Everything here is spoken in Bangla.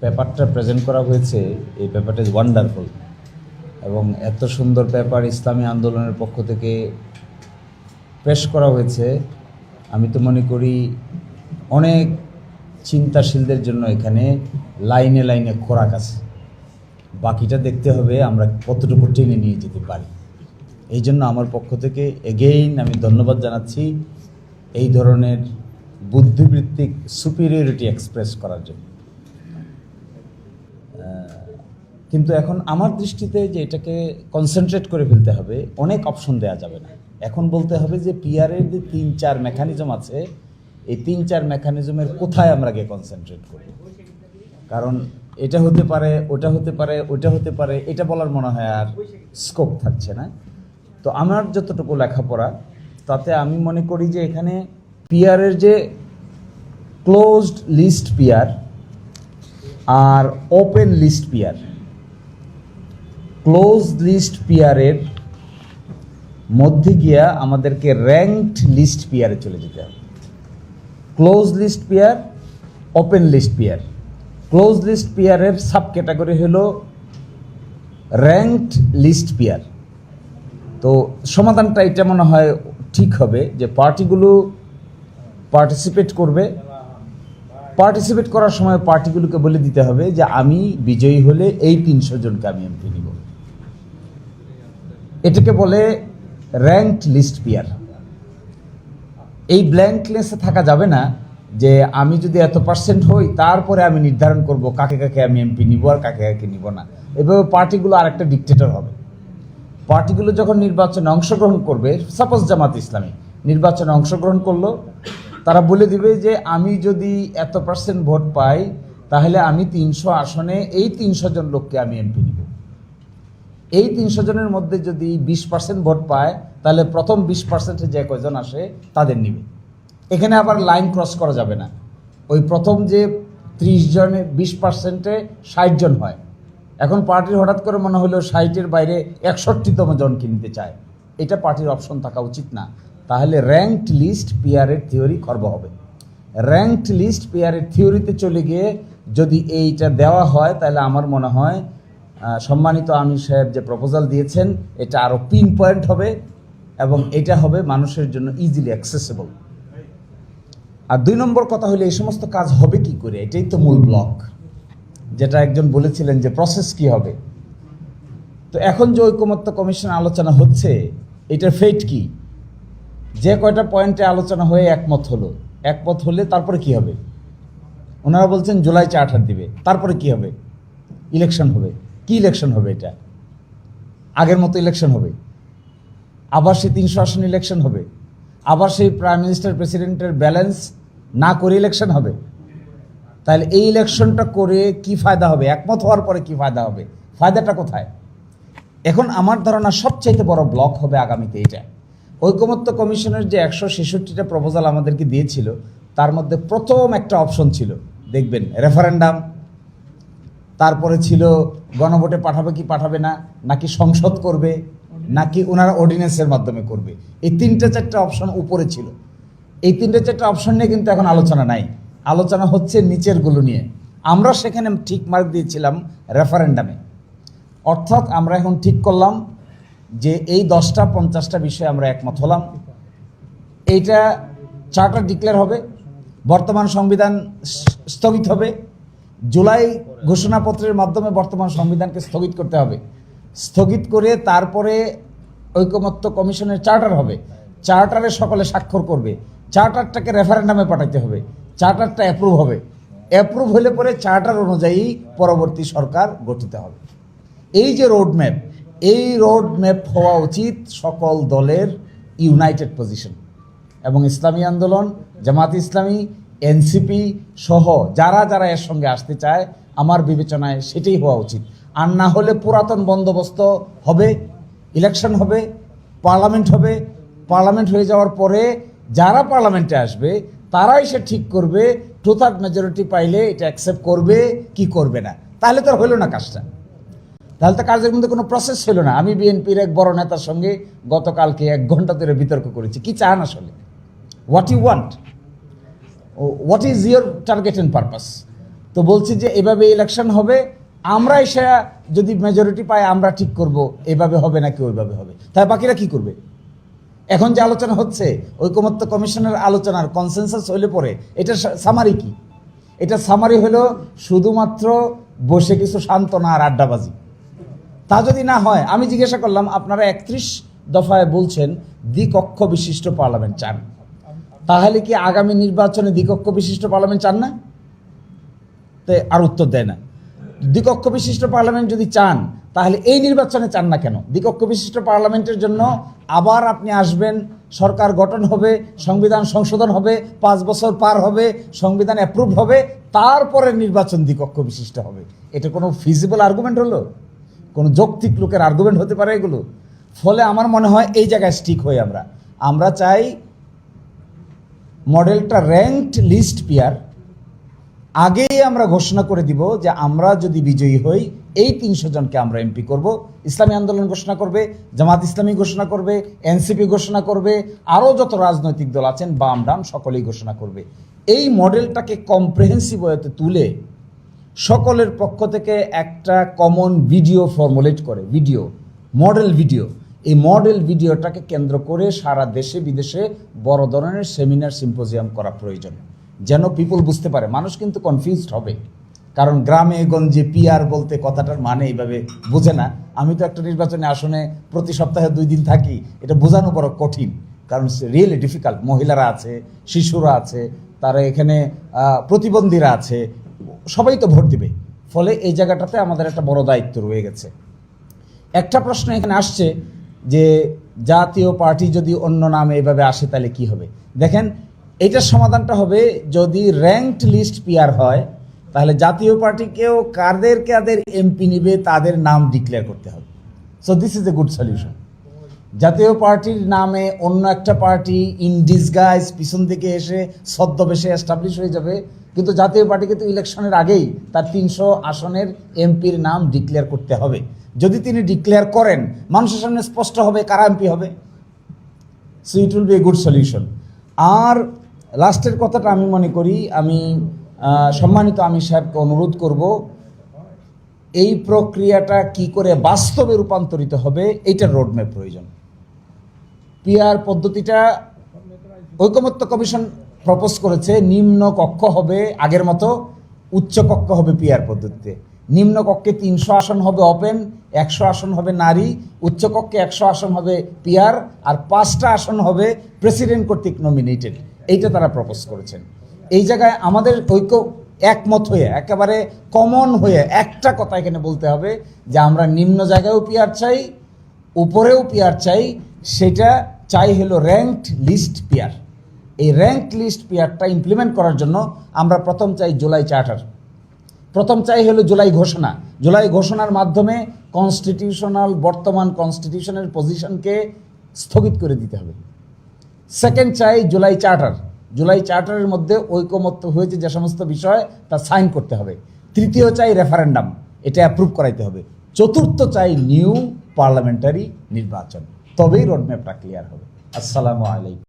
পেপারটা প্রেজেন্ট করা হয়েছে, এই পেপারটা ইজ ওয়ান্ডারফুল এবং এত সুন্দর পেপার ইসলামী আন্দোলনের পক্ষ থেকে পেশ করা হয়েছে। আমি তো মনে করি অনেক চিন্তাশীলদের জন্য এখানে লাইনে লাইনে খোরাক আছে। বাকিটা দেখতে হবে, আমরা কতটুকু টেনে নিয়ে যেতে পারি। এই জন্য আমার পক্ষ থেকে এগেইন আমি ধন্যবাদ জানাচ্ছি এই ধরনের বুদ্ধিবৃত্তিক সুপিরিয়রিটি এক্সপ্রেস করার জন্য। কিন্তু এখন আমার দৃষ্টিতে যে এটাকে কনসেন্ট্রেট করে ফেলতে হবে, অনেক অপশন দেওয়া যাবে না। এখন বলতে হবে যে পিআরের যে তিন চার মেকানিজম আছে, এই তিন চার মেকানিজমের কোথায় আমরা গিয়ে কনসেন্ট্রেট করি? কারণ এটা হতে পারে, ওটা হতে পারে, ওটা হতে পারে, এটা বলার মনে হয় আর স্কোপ থাকছে না। তো আমার যতটুকু লেখাপড়া, তাতে আমি মনে করি যে এখানে পিয়ারের যে ক্লোজড লিস্ট পিয়ার আর open list PR close list পিয়ারের মধ্যে গিয়া আমাদেরকে র্যাঙ্কড লিস্ট পিয়ারে চলে যেতে হবে। Close list pair open list pair close list পিয়ারের সাব ক্যাটাগরি হলো র্যাঙ্কড লিস্ট পিয়ার তো সমাধানটা এটা মনে হয় ঠিক হবে যে পার্টিগুলো পার্টিসিপেট করবে। পার্টিসিপেট করার সময় পার্টিগুলোকে বলে দিতে হবে যে আমি বিজয়ী হলে এই তিনশো জনকে আমি এমপি নিব। এটাকে বলে র্যাঙ্কড লিস্ট পিয়ার এই ব্ল্যাঙ্কনেসে থাকা যাবে না যে আমি যদি এত পার্সেন্ট হই, তারপরে আমি নির্ধারণ করব কাকে কাকে আমি এমপি নিব আর কাকে কাকে নিব না। এভাবে পার্টিগুলো আরেকটা ডিকটেটর হবে। পার্টিগুলো যখন নির্বাচনে অংশগ্রহণ করবে সাপোজ জামাত ইসলামী, নির্বাচনে অংশগ্রহণ করল, তারা বলে দিবে যে আমি যদি এত পার্সেন্ট ভোট পাই, তাহলে আমি তিনশো আসনে, এই তিনশো জন লোককে আমি এমপি নিব। এই তিনশো জনের মধ্যে যদি বিশ পার্সেন্ট ভোট পায়, তাহলে প্রথম বিশ পার্সেন্টে যে কয়জন আসে, তাদের নিবে। এখানে আবার লাইন ক্রস করা যাবে না। ওই প্রথম যে ত্রিশ জনে, বিশ পার্সেন্টে ষাট জন হয়। এখন পার্টির হঠাৎ করে মনে হলো ষাটের বাইরে একষট্টিতম জন নিতে চায়? এটা পার্টির অপশন থাকা উচিত না। তাহলে র্যাঙ্কড লিস্ট পিয়ারের থিওরি খর্ব হবে। র্যাঙ্কড লিস্ট পিয়ারের থিওরিতে চলে গিয়ে যদি এইটা দেওয়া হয়, তাহলে আমার মনে হয় সম্মানিত আমির সাহেব যে প্রপোজাল দিয়েছেন, এটা আরও পিন পয়েন্ট হবে এবং এটা হবে মানুষের জন্য ইজিলি অ্যাক্সেসেবল আর দুই নম্বর কথা হলো, এই সমস্ত কাজ হবে কি করে? এটাই তো মূল ব্লক যেটা একজন বলেছিলেন যে প্রসেস কি হবে। তো এখন যে ঐকমত্য কমিশন আলোচনা হচ্ছে, এটার ফেট কি? যে কয়টা পয়েন্টে আলোচনা হয়ে একমত হলো, একমত হলে তারপরে কি হবে? ওনারা বলছেন, জুলাই চার্টার দিবে। তারপরে কি হবে? ইলেকশন হবে। কি ইলেকশন হবে এটা? আগের মতো ইলেকশন হবে। আবার সেই তিনশো আসন ইলেকশন হবে। আবার সেই প্রাইম মিনিস্টার প্রেসিডেন্টের ব্যালেন্স না করে ইলেকশন হবে। তাহলে এই ইলেকশনটা করে কি ফায়দা হবে? একমত হওয়ার পরে কি ফায়দা হবে? ফায়দাটা কোথায়? এখন আমার ধারণা সবচাইতে বড় ব্লক হবে আগামীতে এটা। ঐকমত্য কমিশনের যে একশো ছেষট্টিটা প্রপোজাল আমাদেরকে দিয়েছিল, তার মধ্যে প্রথম একটা অপশন ছিল। দেখবেন রেফারেন্ডাম তারপরে ছিল গণভোটে পাঠাবে কি পাঠাবে না, নাকি সংসদ করবে, নাকি ওনারা অর্ডিন্যান্সের মাধ্যমে করবে। এই তিনটে চারটে অপশন উপরে ছিল। এই তিনটে চারটে অপশন নিয়ে কিন্তু এখন আলোচনা নাই। আলোচনা হচ্ছে নিচেরগুলো নিয়ে। আমরা সেখানে ঠিক মার্ক দিয়েছিলাম রেফারেন্ডামে অর্থাৎ আমরা এখন ঠিক করলাম যে এই দশটা, পঞ্চাশটা বিষয়ে আমরা একমত হলাম। এইটা চার্টার ডিক্লেয়ার হবে। বর্তমান সংবিধান স্থগিত হবে। জুলাই ঘোষণাপত্রের মাধ্যমে বর্তমান সংবিধানকে স্থগিত করতে হবে। স্থগিত করে তারপরে ঐকমত্য কমিশনের চার্টার হবে। চার্টারে সকলে স্বাক্ষর করবে। চার্টারটাকে রেফারেন্ডামে পাঠাতে হবে। চার্টারটা অ্যাপ্রুভ হবে। অ্যাপ্রুভ হলে পরে চার্টার অনুযায়ী পরবর্তী সরকার গঠিত হবে। এই যে রোড ম্যাপ এই রোড ম্যাপ হওয়া উচিত সকল দলের ইউনাইটেড পজিশন এবং ইসলামী আন্দোলন, জামাত ইসলামী এনসিপি সহ যারা যারা এর সঙ্গে আসতে চায়, আমার বিবেচনায় সেটাই হওয়া উচিত। আর না হলে পুরাতন বন্দোবস্ত হবে ইলেকশন হবে পার্লামেন্ট হবে। পার্লামেন্ট হয়ে যাওয়ার পরে যারা পার্লামেন্টে আসবে, তারাই সে ঠিক করবে টু থার্ড মেজরিটি পাইলে এটা অ্যাকসেপ্ট করবে, কি করবে না। তাহলে তো হইল না কাজটা। তাহলে তো কাজের মধ্যে কোনো প্রসেস ছিল না। আমি বিএনপির এক বড় নেতার সঙ্গে গতকালকে এক ঘণ্টা ধরে বিতর্ক করেছি। কি চান আসলে? What you want what is your target and purpose তো বলছি যে এভাবে ইলেকশন হবে, আমরা এসে যদি মেজরিটি পাই আমরা ঠিক করব, এভাবে হবে নাকি ওইভাবে হবে? তাই বাকিরা কি করবে? এখন যে আলোচনা হচ্ছে, ঐকমত্য কমিশনের আলোচনার কনসেনসাস হইলে পরে, এটা সামারি কি? এটা সামারি হলো শুধুমাত্র বসে কিছু সান্ত্বনা আর আড্ডাবাজি। তা যদি না হয়, আমি জিজ্ঞাসা করলাম, আপনারা একত্রিশ দফায় বলছেন দ্বিকক্ষ বিশিষ্ট পার্লামেন্ট চান। তাহলে কি আগামী নির্বাচনে দ্বিকক্ষ বিশিষ্ট পার্লামেন্ট চান না? তো আর উত্তর দেয় না। দ্বিকক্ষ বিশিষ্ট পার্লামেন্ট যদি চান, তাহলে এই নির্বাচনে চান না কেন? দ্বিকক্ষ বিশিষ্ট পার্লামেন্টের জন্য আবার আপনি আসবেন, সরকার গঠন হবে, সংবিধান সংশোধন হবে, পাঁচ বছর পার হবে, সংবিধান অ্যাপ্রুভ হবে তারপরে নির্বাচন দ্বিকক্ষ বিশিষ্ট হবে। এটা কোনো ফিজিবল আর্গুমেন্ট হলো? কোনো যৌক্তিক লোকের আর্গুমেন্ট হতে পারে এগুলো? ফলে আমার মনে হয় এই জায়গায় স্টিক হই আমরা। আমরা চাই মডেলটা র্যাঙ্কড লিস্ট পিয়ার আগেই আমরা ঘোষণা করে দিব যে আমরা যদি বিজয়ী হই, এই তিনশো জনকে আমরা এমপি করব। ইসলামী আন্দোলন ঘোষণা করবে, জামাত ইসলামী ঘোষণা করবে এনসিপি ঘোষণা করবে, আরও যত রাজনৈতিক দল আছেন, বাম ডাম সকলেই ঘোষণা করবে। এই মডেলটাকে কম্প্রিহেন্সিভ ওয়েতে তুলে সকলের পক্ষ থেকে একটা কমন ভিডিও ফর্মুলেট করে ভিডিও মডেল ভিডিও এই মডেল ভিডিওটাকে কেন্দ্র করে সারা দেশে, বিদেশে বড় ধরনের সেমিনার, সিম্পোজিয়াম করা প্রয়োজন। যেন পিপল বুঝতে পারে, মানুষ কিন্তু কনফিউজড হবে। কারণ গ্রামে গঞ্জে পিআর বলতে কথাটার মানে এইভাবে বোঝে না। আমি তো একটা নির্বাচনী আসনে প্রতি সপ্তাহে দুই দিন থাকি, এটা বোঝানো বড় কঠিন। কারণ রিয়েলি ডিফিকাল্ট মহিলারা আছে, শিশুরা আছে, তারা এখানে প্রতিবন্ধীরা আছে, সবাই তো ভোট দিবে। ফলে এই জায়গাটাতে আমাদের একটা বড় দায়িত্ব রয়ে গেছে। একটা প্রশ্ন এখানে আসছে যে জাতীয় পার্টি যদি অন্য নামে এভাবে আসে, তাহলে কি হবে? দেখেন এটার সমাধানটা হবে, যদি র্যাঙ্কড লিস্ট পিয়ার হয়, তাহলে জাতীয় পার্টিকেও কাদের কাদের এমপি নিবে, তাদের নাম ডিক্লেয়ার করতে হবে। So this is a good solution জাতীয় পার্টির নামে অন্য একটা পার্টি ইন ডিসগাইজ পিছন থেকে এসে ছদ্মবেশে এস্টাবলিশ হয়ে যাবে কিন্তু জাতীয় পার্টিকে তো ইলেকশনের আগেই তার তিনশো আসনের এমপির নাম ডিক্লেয়ার করতে হবে। যদি তিনি ডিক্লেয়ার করেন, মানুষের সামনে স্পষ্ট হবে কারা এমপি হবে। So it will be a good solution আর লাস্টের কথাটা আমি মনে করি, আমি সম্মানিত আমি সাহেবকে অনুরোধ করব, এই প্রক্রিয়াটা কি করে বাস্তবে রূপান্তরিত হবে, এইটার রোডম্যাপ প্রয়োজন। পিআর পদ্ধতিটা ঐকমত্য কমিশন প্রপোজ করেছে, নিম্ন কক্ষ হবে আগের মতো, উচ্চ কক্ষ হবে পিআর পদ্ধতিতে। নিম্ন কক্ষে তিনশো আসন হবে ওপেন একশো আসন হবে নারী, উচ্চ কক্ষে একশো আসন হবে পিআর, আর পাঁচটা আসন হবে প্রেসিডেন্ট কর্তৃক নমিনেটেড এইটা তারা প্রপোজ করেছেন। এই জায়গায় আমাদের ঐক্য একমত হয়ে, একেবারে কমন হয়ে একটা কথা এখানে বলতে হবে, যে আমরা নিম্ন জায়গায়ও পিআর চাই, উপরেও পিআর চাই, সেটা চাই হলো র্যাঙ্কড লিস্ট পিআর। এই র্যাঙ্ক লিস্ট পিআরটা ইমপ্লিমেন্ট করার জন্য আমরা প্রথম চাই জুলাই চার্টার প্রথম চাই হলো জুলাই ঘোষণা। জুলাই ঘোষণার মাধ্যমে কনস্টিটিউশনাল বর্তমান কনস্টিটিউশনের পজিশনকে স্থগিত করে দিতে হবে। সেকেন্ড চাই জুলাই চার্টার জুলাই চার্টারের মধ্যে ঐকমত্য হয়েছে যে সমস্ত বিষয়, তা সাইন করতে হবে। তৃতীয় চাই রেফারেন্ডাম এটা অ্যাপ্রুভ করাইতে হবে। চতুর্থ চাই নিউ পার্লামেন্টারি নির্বাচন। তবেই রোডম্যাপটা ক্লিয়ার হবে। আসসালামু আলাইকুম।